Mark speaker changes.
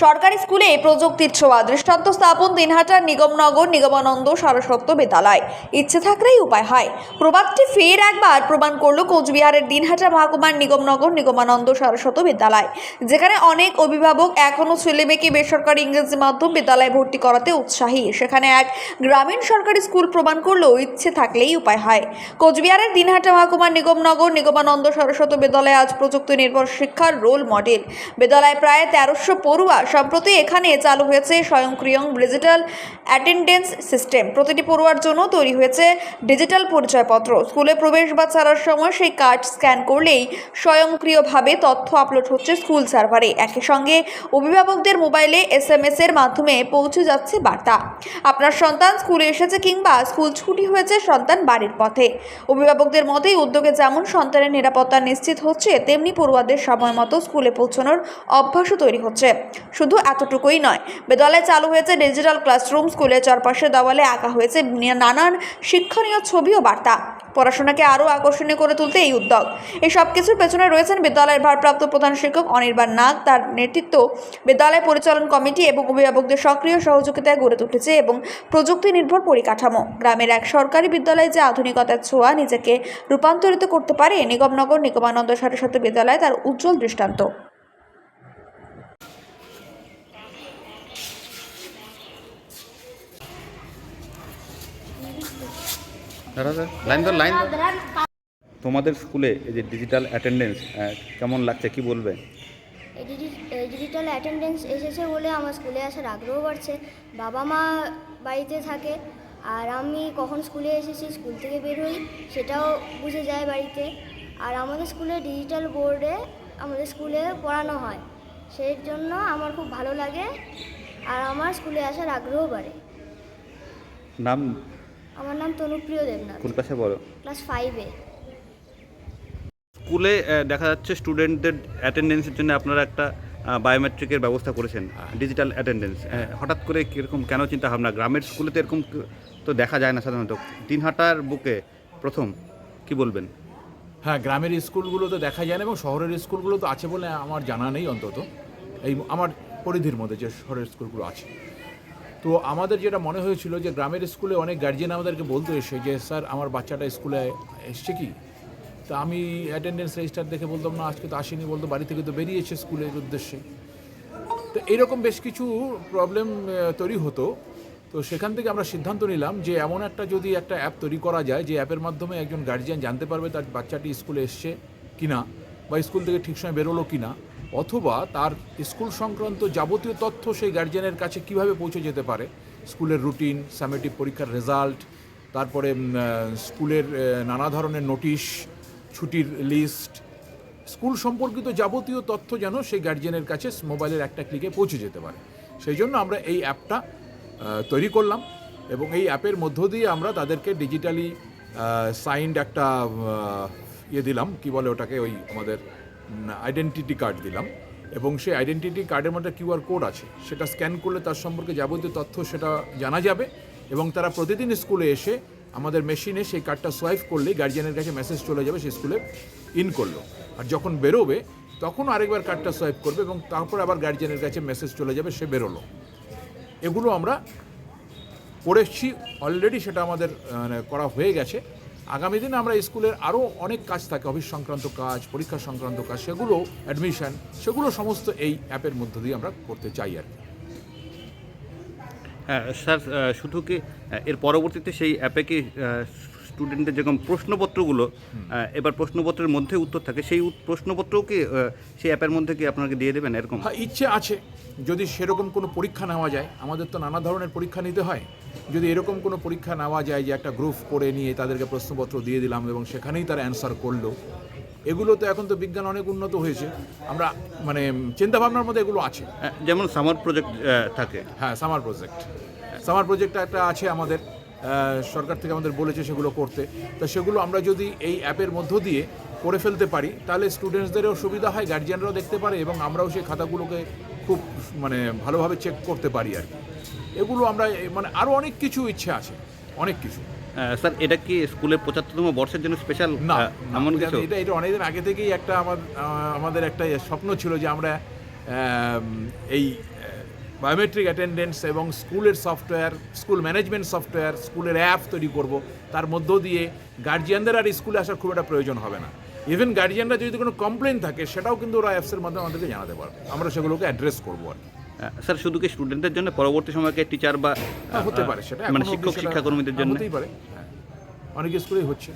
Speaker 1: সরকারি স্কুলে প্রযুক্তির ছোঁয়া। দৃষ্টান্ত স্থাপন দিনহাটার নিগমনগর নিগমানন্দ সারস্বত বিদ্যালয়। ইচ্ছে থাকলেই উপায় হয়। প্রবাদটি ফের একবার প্রমাণ করল কোচবিহারের দিনহাটা মহাকুমার নিগমনগর নিগমানন্দ সারস্বত বিদ্যালয়, যেখানে অনেক অভিভাবক এখনও ছেলেমেয়েকে বেসরকারি ইংরেজি মাধ্যম বিদ্যালয়ে ভর্তি করাতে উৎসাহী। সেখানে এক গ্রামীণ সরকারি স্কুল প্রমাণ করল ইচ্ছে থাকলেই উপায় হয়। কোচবিহারের দিনহাটা মহাকুমার নিগমনগর নিগমানন্দ সরস্বত বিদ্যালয় আজ প্রযুক্তি নির্ভর শিক্ষার রোল মডেল। বিদ্যালয়ে প্রায় তেরোশো পড়ুয়া সম্প্রতি এখানে চালু হয়েছে স্বয়ংক্রিয় ডিজিটাল অ্যাটেন্ডেন্স সিস্টেম। প্রতিটি পড়ুয়ার জন্য তৈরি হয়েছে ডিজিটাল পরিচয়পত্র। স্কুলে প্রবেশ বা ছাড়ার সময় সেই কার্ড স্ক্যান করলেই স্বয়ংক্রিয়ভাবে তথ্য আপলোড হচ্ছে স্কুল সার্ভারে। একই সঙ্গে অভিভাবকদের মোবাইলে এস এম এস এর মাধ্যমে পৌঁছে যাচ্ছে বার্তা। আপনার সন্তান স্কুলে এসেছে কিংবা স্কুল ছুটি হয়েছে সন্তান বাড়ির পথে। অভিভাবকদের মতে এই উদ্যোগে যেমন সন্তানের নিরাপত্তা নিশ্চিত হচ্ছে, তেমনি পড়ুয়াদের সময় মতো স্কুলে পৌঁছানোর অভ্যাসও তৈরি হচ্ছে। শুধু এতটুকুই নয় বিদ্যালয়ে চালু হয়েছে ডিজিটাল ক্লাসরুম স্কুলের চারপাশে দেওয়ালে আঁকা হয়েছে নানান শিক্ষণীয় ছবি ও বার্তা। পড়াশোনাকে আরও আকর্ষণীয় করে তুলতে এই উদ্যোগ। এই সব কিছুর পেছনে রয়েছেন বিদ্যালয়ের ভারপ্রাপ্ত প্রধান শিক্ষক অনির্বাণ নাগ। তার নেতৃত্ব বিদ্যালয় পরিচালন কমিটি এবং অভিভাবকদের সক্রিয় সহযোগিতায় গড়ে উঠেছে এবং প্রযুক্তি নির্ভর পরিকাঠামো। গ্রামের এক সরকারি বিদ্যালয়ে যে আধুনিকতার ছোঁয়া নিজেকে রূপান্তরিত করতে পারে, নিগমনগর, নিগমানন্দ সরস্বতী বিদ্যালয় তার উজ্জ্বল দৃষ্টান্ত।
Speaker 2: দাঁড়া দাঁড়া লাইন ধর লাইন তোমাদের স্কুলে এই যে ডিজিটাল অ্যাটেন্ডেন্স কেমন লাগছে কি বলবে?
Speaker 3: এই ডিজিটাল অ্যাটেন্ডেন্স এসেছে বলে আমার স্কুলে আসার আগ্রহ বাড়ছে। বাবা মা বাড়িতে থাকে আর আমি কখন স্কুলে এসেছি স্কুল থেকে বের হই সেটাও বুঝে যায় বাড়িতে। আর আমাদের স্কুলে ডিজিটাল বোর্ডে আমাদের স্কুলে পড়ানো হয় সেই জন্য আমার খুব ভালো লাগে আর আমার স্কুলে আসার আগ্রহ বাড়ে।
Speaker 2: নাম
Speaker 3: আমার নাম তনুপ্রিয় দেবনাথ।
Speaker 2: কোন ক্লাসে বলো
Speaker 3: ক্লাস ফাইভে
Speaker 2: স্কুলে দেখা যাচ্ছে স্টুডেন্টদের অ্যাটেন্ডেন্সের জন্য আপনারা একটা বায়োমেট্রিকের ব্যবস্থা করেছেন ডিজিটাল অ্যাটেন্ডেন্স হঠাৎ করে কীরকম কেন চিন্তা ভাবনা? গ্রামের স্কুলে তো এরকম তো দেখা যায় না সাধারণত। তিন দিনহাটার বুকে প্রথম কি বলবেন?
Speaker 4: হ্যাঁ গ্রামের স্কুলগুলো তো দেখা যায় না এবং শহরের স্কুলগুলো তো আছে বলে আমার জানা নেই অন্তত। এই আমার পরিধির মধ্যে যে শহরের স্কুলগুলো আছে। তো আমাদের যেটা মনে হয়েছিল যে গ্রামের স্কুলে অনেক গার্জিয়ান আমাদেরকে বলতো এসে যে, স্যার, আমার বাচ্চাটা স্কুলে এসছে কি? তা আমি অ্যাটেন্ডেন্স রেজিস্টার দেখে বলতাম, না, আজকে তো আসেনি। বলতো, বাড়ি থেকে তো বেরিয়েছে স্কুলের উদ্দেশ্যে। তো এরকম বেশ কিছু প্রবলেম তৈরি হতো। তো সেখান থেকে আমরা সিদ্ধান্ত নিলাম যে, এমন একটা যদি একটা অ্যাপ তৈরি করা যায়, যে অ্যাপের মাধ্যমে একজন গার্জিয়ান জানতে পারবে তার বাচ্চাটি স্কুলে এসছে কিনা বা স্কুল থেকে ঠিক সময় বেরোলো কিনা অথবা তার স্কুল সংক্রান্ত যাবতীয় তথ্য সেই গার্জিয়ানের কাছে কীভাবে পৌঁছে যেতে পারে? স্কুলের রুটিন, সামেটিভ পরীক্ষার রেজাল্ট, তারপরে স্কুলের নানা ধরনের নোটিশ, ছুটির লিস্ট। স্কুল সম্পর্কিত যাবতীয় তথ্য যেন সেই গার্জিয়ানের কাছে মোবাইলের একটা ক্লিকে পৌঁছে যেতে পারে। সেই জন্য আমরা এই অ্যাপটা তৈরি করলাম এবং এই অ্যাপের মধ্য দিয়ে আমরা তাদেরকে ডিজিটালি সাইন্ড একটা ইয়ে দিলাম। কি বলে ওটাকে? ওই আমাদের আইডেন্টিটি কার্ড দিলাম এবং সেই আইডেন্টিটি কার্ডের মধ্যে কিউআর কোড আছে। সেটা স্ক্যান করলে তার সম্পর্কে যাবতীয় তথ্য সেটা জানা যাবে এবং তারা প্রতিদিন স্কুলে এসে আমাদের মেশিনে সেই কার্ডটা সোয়াইপ করলেই গার্জিয়ানের কাছে মেসেজ চলে যাবে সেই স্কুলে ইন করল। আর যখন বেরোবে, তখন আরেকবার কার্ডটা সোয়াইপ করবে এবং তারপর আবার গার্জিয়ানের কাছে মেসেজ চলে যাবে, সে বেরোলো। এগুলো আমরা করেছি অলরেডি সেটা আমাদের মানে করা হয়ে গেছে। আগামী দিনে আমরা স্কুলের আরও অনেক কাজ থাকে, অফিস সংক্রান্ত কাজ, পরীক্ষা সংক্রান্ত কাজ, সেগুলো অ্যাডমিশন সেগুলো সমস্ত এই অ্যাপের মধ্য দিয়ে আমরা করতে চাই আর কি।
Speaker 2: হ্যাঁ স্যার শুধু কি এর পরবর্তীতে সেই অ্যাপে কি স্টুডেন্টদের যেরকম প্রশ্নপত্রগুলো এবার প্রশ্নপত্রের মধ্যে উত্তর থাকে সেই প্রশ্নপত্রও কি সেই অ্যাপের মধ্যে কি আপনাকে দিয়ে দেবেন এরকম?
Speaker 4: হ্যাঁ ইচ্ছে আছে যদি সেরকম কোনো পরীক্ষা নেওয়া যায় আমাদের তো নানা ধরনের পরীক্ষা নিতে হয় যদি এরকম কোনো পরীক্ষা নেওয়া যায় যে একটা গ্রুপ করে নিয়ে তাদেরকে প্রশ্নপত্র দিয়ে দিলাম এবং সেখানেই তারা অ্যান্সার করল এগুলো তো এখন তো বিজ্ঞান অনেক উন্নত হয়েছে আমরা মানে চিন্তাভাবনার মধ্যে এগুলো আছে।
Speaker 2: যেমন সামার প্রজেক্ট থাকে।
Speaker 4: হ্যাঁ সামার প্রজেক্ট সামার প্রজেক্ট একটা আছে আমাদের সরকার থেকে আমাদের বলেছে সেগুলো করতে। তা সেগুলো আমরা যদি এই অ্যাপের মধ্য দিয়ে করে ফেলতে পারি তাহলে স্টুডেন্টসদেরও সুবিধা হয় গার্জিয়ানরাও দেখতে পারে এবং আমরাও সেই খাতাগুলোকে খুব মানে ভালোভাবে চেক করতে পারি আর কি। এগুলো আমরা মানে আরও অনেক কিছু ইচ্ছে আছে অনেক কিছু।
Speaker 2: স্যার এটা কি স্কুলের পঁচাত্তরতম বর্ষের জন্য স্পেশাল
Speaker 4: না
Speaker 2: এমন
Speaker 4: না,
Speaker 2: কিছু?
Speaker 4: এটা এটা অনেকদিন আগে থেকেই একটা আমার আমাদের একটা স্বপ্ন ছিল যে আমরা এই বায়োমেট্রিক অ্যাটেন্ডেন্স এবং স্কুলের সফটওয়্যার স্কুল ম্যানেজমেন্ট সফটওয়্যার স্কুলের অ্যাপ তৈরি করব। তার মধ্য দিয়ে গার্জিয়ানদের আর স্কুলে আসার খুব একটা প্রয়োজন হবে না। ইভেন গার্জিয়ানরা যদি কোনো কমপ্লেন থাকে সেটাও কিন্তু ওরা অ্যাপসের মাধ্যমে আমাদেরকে জানাতে পারবে। আমরা সেগুলোকে অ্যাড্রেস করব আর কি।
Speaker 2: স্যার শুধু কি স্টুডেন্টদের জন্য পরবর্তী সময়কে টিচার বা
Speaker 4: হ্যাঁ, হতে পারে। সেটা
Speaker 2: মানে শিক্ষক শিক্ষাকর্মীদের জন্য?
Speaker 4: হতেই পারে। হ্যাঁ। অনেক স্কুলেই হচ্ছে।